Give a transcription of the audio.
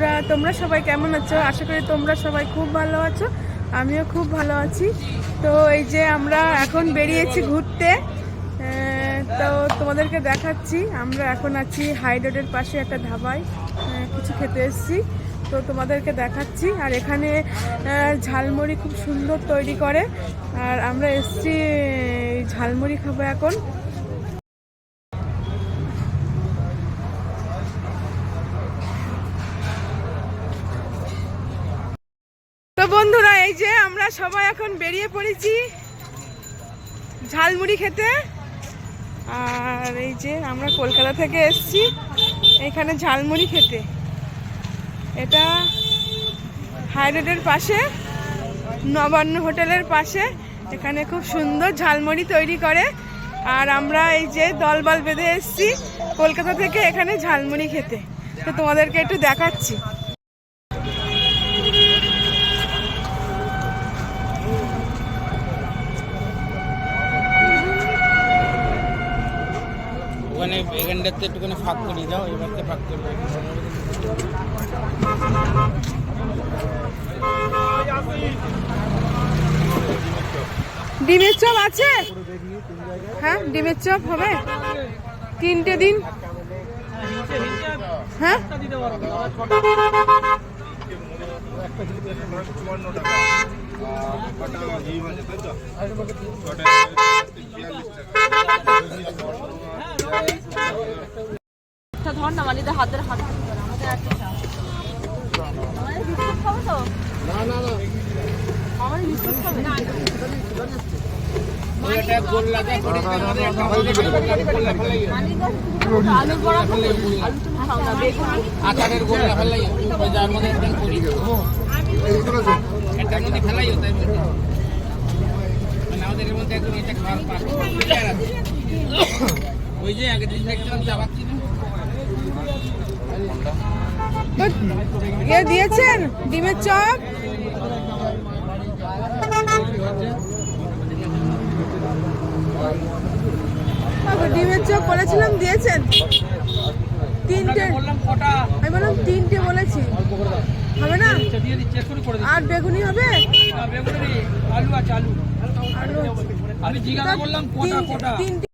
বন্ধুরা, তোমরা সবাই কেমন আছো? আশা করি তোমরা সবাই খুব ভালো আছো, আমিও খুব ভালো আছি। তো এই যে আমরা এখন বেরিয়েছি ঘুরতে তো তোমাদেরকে দেখাচ্ছি, আমরা এখন আছি হাই রোডের পাশে একটা ধাবায় কিছু খেতে এসেছি, তো তোমাদেরকে দেখাচ্ছি। আর এখানে ঝালমুড়ি খুব সুন্দর তৈরি করে, আর আমরা এসেছি ঝালমুড়ি খাব এখন। বন্ধুরা, এই যে আমরা সবাই এখন বেরিয়ে পড়েছি ঝালমুড়ি খেতে। আর এই যে আমরা কলকাতা থেকে এসছি, এখানে ঝালমুড়ি খেতে। এটা হাই রোডের পাশে, নবান্ন হোটেলের পাশে। এখানে খুব সুন্দর ঝালমুড়ি তৈরি করে। আর আমরা এই যে দলবল বেঁধে এসেছি কলকাতা থেকে এখানে ঝালমুড়ি খেতে। তো তোমাদেরকে একটু দেখাচ্ছি। ওখানে এখানটাতে একটুখানি ফাঁক করে দাও এবারতে ফাঁক করে দাও ডিমের চপ আছে হ্যাঁ ডিমের চপ হবে তিনটে দিন হ্যাঁ একটা ধর না মানে হাতের হাত আমাদের যার মধ্যে আমাদের মধ্যে এটা খাওয়ার ওই যে আগের দিন দেখছিলাম না ইয়ে দিয়েছেন? ডিমের চপ? ডিমের চপ বলেছিলাম দিয়েছেন? তিনটে। আমি বললাম তিনটে বলেছি। হবে না? আর বেগুনি হবে? আলু আছে আলু। আলু আমি জিজ্ঞাসা করলাম কটা কটা? তিনটে